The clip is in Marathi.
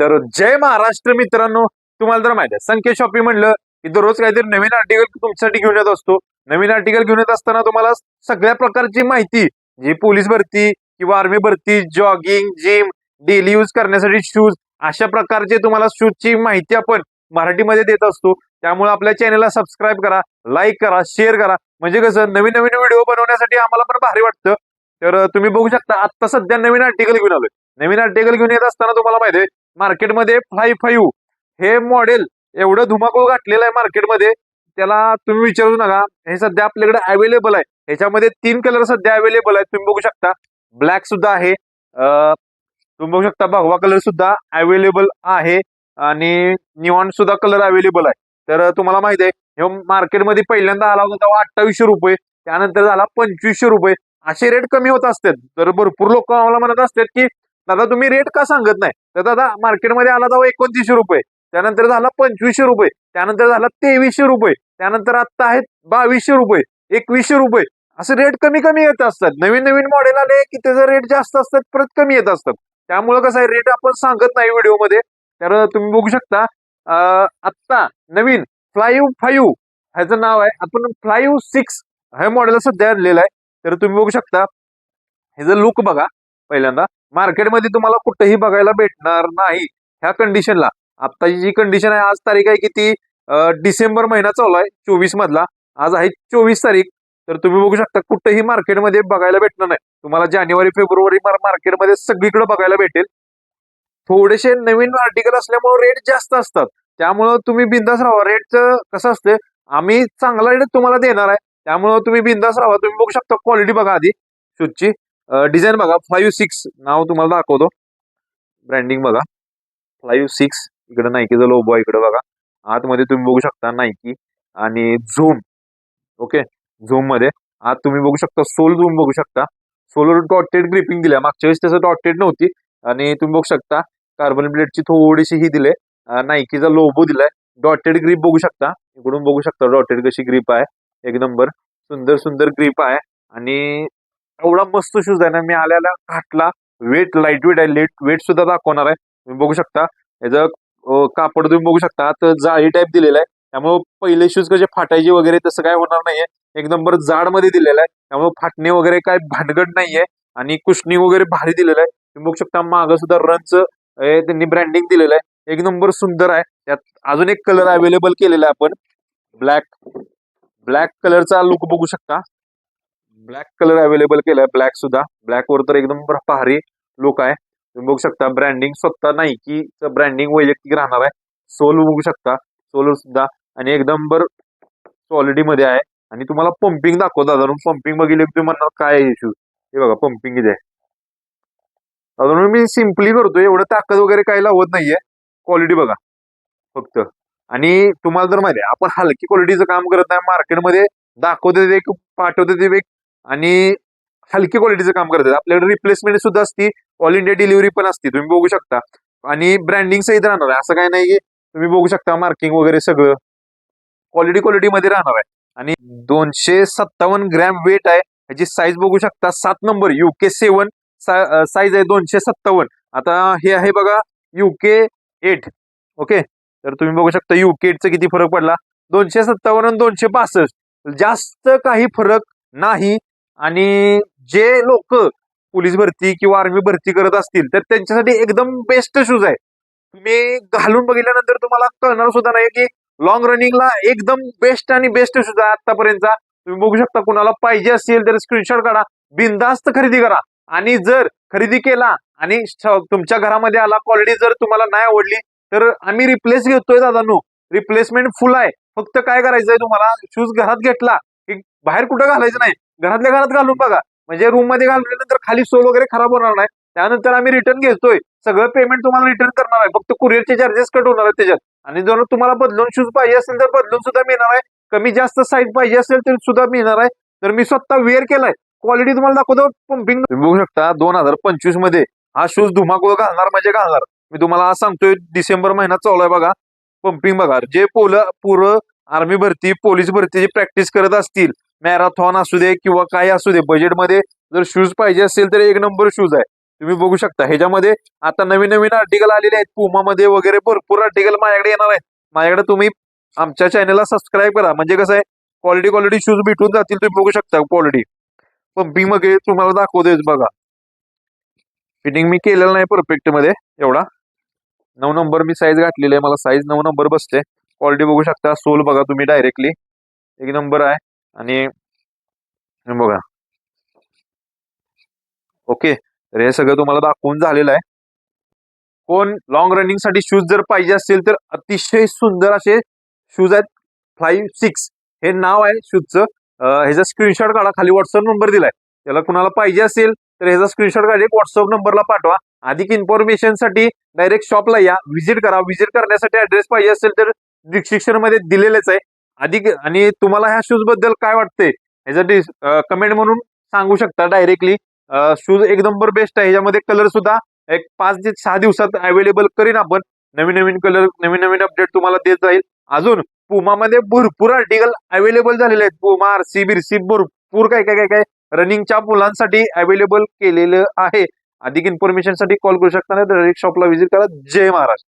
तर जय महाराष्ट्र मित्रांनो. तुम्हाला तर माहिती आहे संकेत शॉपिंग म्हणलं की दररोज काहीतरी नवीन आर्टिकल तुमच्यासाठी घेऊन येत असतो. नवीन आर्टिकल घेऊन येत असताना तुम्हाला सगळ्या प्रकारची माहिती जी पोलीस भरती किंवा आर्मी भरती जॉगिंग जिम डेली यूज करण्यासाठी शूज अशा प्रकारचे तुम्हाला शूजची माहिती आपण मराठीमध्ये देत असतो. त्यामुळे आपल्या चॅनलला सबस्क्राईब करा लाईक करा शेअर करा. म्हणजे कसं नवीन नवीन व्हिडिओ बनवण्यासाठी आम्हाला पण भारी वाटतं. तर तुम्ही बघू शकता आता सध्या नवीन आर्टिकल घेऊन आलोय. नवीन आर्टिकल घेऊन येत असताना तुम्हाला माहिती आहे मार्केटमध्ये फाय फाईव्ह. हे मॉडेल एवढं धुमाकूळ घातलेलं आहे मार्केटमध्ये. त्याला तुम्ही विचारू नका. हे सध्या आपल्याकडे अवेलेबल आहे. ह्याच्यामध्ये तीन कलर सध्या अवेलेबल आहेत. तुम्ही बघू शकता. ब्लॅक सुद्धा आहे. तुम्ही बघू शकता भगवा कलर सुद्धा अवेलेबल आहे. आणि निवॉन सुद्धा कलर अवेलेबल आहे. तर तुम्हाला माहिती आहे हे मार्केटमध्ये पहिल्यांदा आला होता तेव्हा अठ्ठावीसशे रुपये. त्यानंतर झाला पंचवीसशे रुपये. असे रेट कमी होत असतात. तर भरपूर लोक आम्हाला म्हणत असतात की दादा तुम्ही रेट का सांगत नाही? तर दादा मार्केटमध्ये आला जावं एकोणतीसशे रुपये त्यानंतर झाला पंचवीसशे रुपये त्यानंतर झाला तेवीसशे रुपये त्यानंतर आता आहेत बावीसशे रुपये एकवीसशे रुपये. असे रेट कमी कमी येत असतात. नवीन नवीन मॉडेल आले की त्याचे रेट जास्त असतात परत कमी येत असतात. त्यामुळे कसं आहे रेट आपण सांगत नाही व्हिडिओमध्ये. तर तुम्ही बघू शकता आत्ता नवीन फ्लायू फाईव्ह ह्याचं नाव आहे. आपण फ्लायू सिक्स हे मॉडेल सध्या आणलेलं आहे. तर तुम्ही बघू शकता ह्याचं लुक बघा पहिल्यांदा. मार्केटमध्ये तुम्हाला कुठंही बघायला भेटणार नाही ह्या कंडिशनला आत्ताची जी कंडिशन आहे आज तारीख आहे किती? डिसेंबर महिना चालू आहे चोवीस मधला. आज आहे चोवीस तारीख. तर तुम्ही बघू शकता कुठंही मार्केटमध्ये बघायला भेटणार नाही. तुम्हाला जानेवारी फेब्रुवारी मार्केटमध्ये सगळीकडे बघायला भेटेल. थोडेसे नवीन आर्टिकल असल्यामुळे रेट जास्त असतात. त्यामुळं तुम्ही बिंदास राहा. रेटचं कसं असतं आम्ही चांगला रेट तुम्हाला देणार आहे. त्यामुळं तुम्ही बिंदास राहा. तुम्ही बघू शकता क्वालिटी बघा आधी. शूजची डिझाईन बघा फाईव्ह सिक्स नाव तुम्हाला दाखवतो. ब्रँडिंग बघा. फाईव्ह सिक्स इकडे नायकीचं लोबो आहे इकडे बघा. आतमध्ये तुम्ही बघू शकता नायकी आणि झूम ओके झूममध्ये. आत तुम्ही बघू शकता सोल झूम बघू शकता. सोलर डॉटेड ग्रिपिंग दिल्या मागच्या वेळेस त्याचं डॉटेड नव्हती. आणि तुम्ही बघू शकता कार्बन प्लेटची थोडीशी ही दिले नायकीचा लोबो दिलाय डॉटेड ग्रीप बघू शकता. इकडून बघू शकता डॉटेड कशी ग्रीप आहे. एक नंबर सुंदर सुंदर ग्रीप आहे. आणि एवढा मस्त शूज आहे ना मी आल्याला घातला. वेट लाइट वेट आहे लेट वेट सुद्धा दाखवणार आहे. तुम्ही बघू शकता. याचं कापड तुम्ही बघू शकता. तर जाळी टाईप दिलेला आहे. त्यामुळे पहिले शूज कसे फाटायचे वगैरे तसं काय होणार नाहीये. एक नंबर जाडमध्ये दिलेला आहे. त्यामुळे फाटणे वगैरे काय भानगड नाहीये. आणि कुशनी वगैरे भारी दिलेलं आहे. तुम्ही बघू शकता मागं सुद्धा रनच त्यांनी ब्रँडिंग दिलेलं आहे. एक नंबर सुंदर आहे. त्यात अजून एक कलर अवेलेबल केलेला आहे आपण. ब्लॅक ब्लॅक कलरचा लुक बघू शकता. ब्लॅक कलर अवेलेबल केलाय. ब्लॅक सुद्धा. ब्लॅक वर तर एकदम भारी लुक आहे. तुम्ही बघू शकता ब्रँडिंग स्वतः नाही की ब्रँडिंग वैयक्तिक राहणार आहे. सोल बघू शकता. सोल सुद्धा. आणि एकदम बर क्वालिटी मध्ये आहे. आणि तुम्हाला पंपिंग दाखवतो साधारण पंपिंग बघितले की तुम्ही म्हणणार काय आहे हे बघा पंपिंग इथे. आहे अजून मी सिम्पली करतोय. एवढं ताकद वगैरे काही लावत नाहीये. क्वालिटी बघा. फक्त. आणि तुम्हाला जर माहिती आहे आपण हलकी क्वालिटीचं काम करत नाही. मार्केटमध्ये दाखवते ते एक पाठवते ते एक आणि हलकी क्वालिटीचं काम करतात. आपल्याकडे रिप्लेसमेंट सुद्धा असती ऑल इंडिया डिलिव्हरी पण असते तुम्ही बघू शकता. आणि ब्रँडिंग सहित राहणार आहे. असं काय नाही की तुम्ही बघू शकता मार्किंग वगैरे सगळं. क्वालिटी क्वालिटी मध्ये राहणार आहे. आणि दोनशे सत्तावन्न ग्रॅम वेट आहे. ह्याची साईज बघू शकता. सात नंबर युके सेवन साईज आहे दोनशे सत्तावन्न. आता हे आहे बघा युके एट ओके तर तुम्ही बघू शकता युके एटचा किती फरक पडला? दोनशे सत्तावन्न आणि दोनशे पासष्ट. जास्त काही फरक नाही. आणि जे लोक पोलीस भरती किंवा आर्मी भरती करत असतील तर त्यांच्यासाठी एकदम बेस्ट शूज आहे तुम्ही घालून बघितल्यानंतर तुम्हाला कळणार सुद्धा नाही की लॉंग रनिंगला एकदम बेस्ट आणि बेस्ट शूज आहे आतापर्यंतचा. तुम्ही बघू शकता कुणाला पाहिजे असेल तर स्क्रीनशॉट काढा बिंदास्त खरेदी करा. आणि जर खरेदी केला आणि तुमच्या घरामध्ये आला क्वालिटी जर तुम्हाला नाही आवडली तर आम्ही रिप्लेस घेतोय दादांनो. रिप्लेसमेंट फुल आहे. फक्त काय करायचंय तुम्हाला? शूज घरात घेतला. की बाहेर कुठं घालायचं नाही. घरातल्या घरात घालून बघा. म्हणजे रूममध्ये घालल्यानंतर खाली सोल वगैरे खराब होणार नाही. त्यानंतर आम्ही रिटर्न घेतोय. सगळं पेमेंट तुम्हाला रिटर्न करणार आहे. फक्त कुरिअरचे चार्जेस कट होणार आहे त्याच्यात. आणि जर तुम्हाला बदलून शूज पाहिजे असेल तर बदलून सुद्धा मिळणार आहे. कमी जास्त साईज पाहिजे असेल तर सुद्धा मिळणार आहे. तर मी स्वतः वेअर केलाय. क्वालिटी तुम्हाला दाखवतो. पंपिंग बघू शकता दोन हजार पंचवीसमध्ये हा शूज धुमाकूळ घालणार म्हणजे घालणार. मी तुम्हाला सांगतोय डिसेंबर महिना चालू आहे बघा. पंपिंग बघा. जे पोल पूर आर्मी भरती पोलीस भरतीची प्रॅक्टिस करत असतील मॅरेथॉन असू दे किंवा काय असू दे बजेटमध्ये जर शूज पाहिजे असेल तर एक नंबर शूज आहे. तुम्ही बघू शकता. ह्याच्यामध्ये आता नवीन नवीन आर्टिकल आलेले आहेत. पुमामध्ये वगैरे भरपूर आर्टिकल माझ्याकडे येणार आहेत. माझ्याकडे तुम्ही आमच्या चॅनलला सबस्क्राईब करा. म्हणजे कसं आहे क्वालिटी क्वालिटी शूज भेटून जातील तुम्ही बघू शकता क्वालिटी पंपिंगमध्ये तुम्हाला दाखवतोय बघा. फिटिंग मी केलेलं नाही परफेक्टमध्ये एवढा. नऊ नंबर मी साईज घातलेली आहे. मला साईज नऊ नंबर बसते. क्वालिटी बघू शकता. सोल बघा तुम्ही डायरेक्टली एक नंबर आहे. आणि बघा. ओके. तर हे सगळं तुम्हाला दाखवून झालेलं आहे. कोण लॉंग रनिंगसाठी शूज जर पाहिजे असतील तर अतिशय सुंदर असे शूज आहेत. फाईव्ह सिक्स हे नाव आहे शूजचं ह्याचा स्क्रीनशॉट काढा. खाली व्हॉट्सअप नंबर दिलाय. त्याला कुणाला पाहिजे असेल तर ह्याचा स्क्रीनशॉट काढा. व्हॉट्सअप नंबरला पाठवा. अधिक इन्फॉर्मेशनसाठी डायरेक्ट शॉपला या. व्हिजिट करा. व्हिजिट करण्यासाठी ऍड्रेस पाहिजे असेल तर डिस्क्रिप्शनमध्ये दिलेलेच आहे. अधिक आणि तुम्हाला ह्या शूजबद्दल काय वाटतंय? ह्याच्यासाठी कमेंट म्हणून सांगू शकता डायरेक्टली शूज एक नंबर बेस्ट आहे. ह्याच्यामध्ये कलर सुद्धा एक पाच ते सहा दिवसात अवेलेबल करीन आपण. नवीन नवीन कलर नवीन नवीन अपडेट तुम्हाला देत जाईल. अजून पुमामध्ये भरपूर आर्टिकल अवेलेबल झालेले आहेत. पुमा आरसी बिरसी भरपूर काय काय काय काय रनिंगच्या मुलांसाठी अवेलेबल केलेलं आहे. अधिक इन्फॉर्मेशनसाठी कॉल करू शकता डायरेक्ट शॉपला व्हिजिट करा. जय महाराष्ट्र.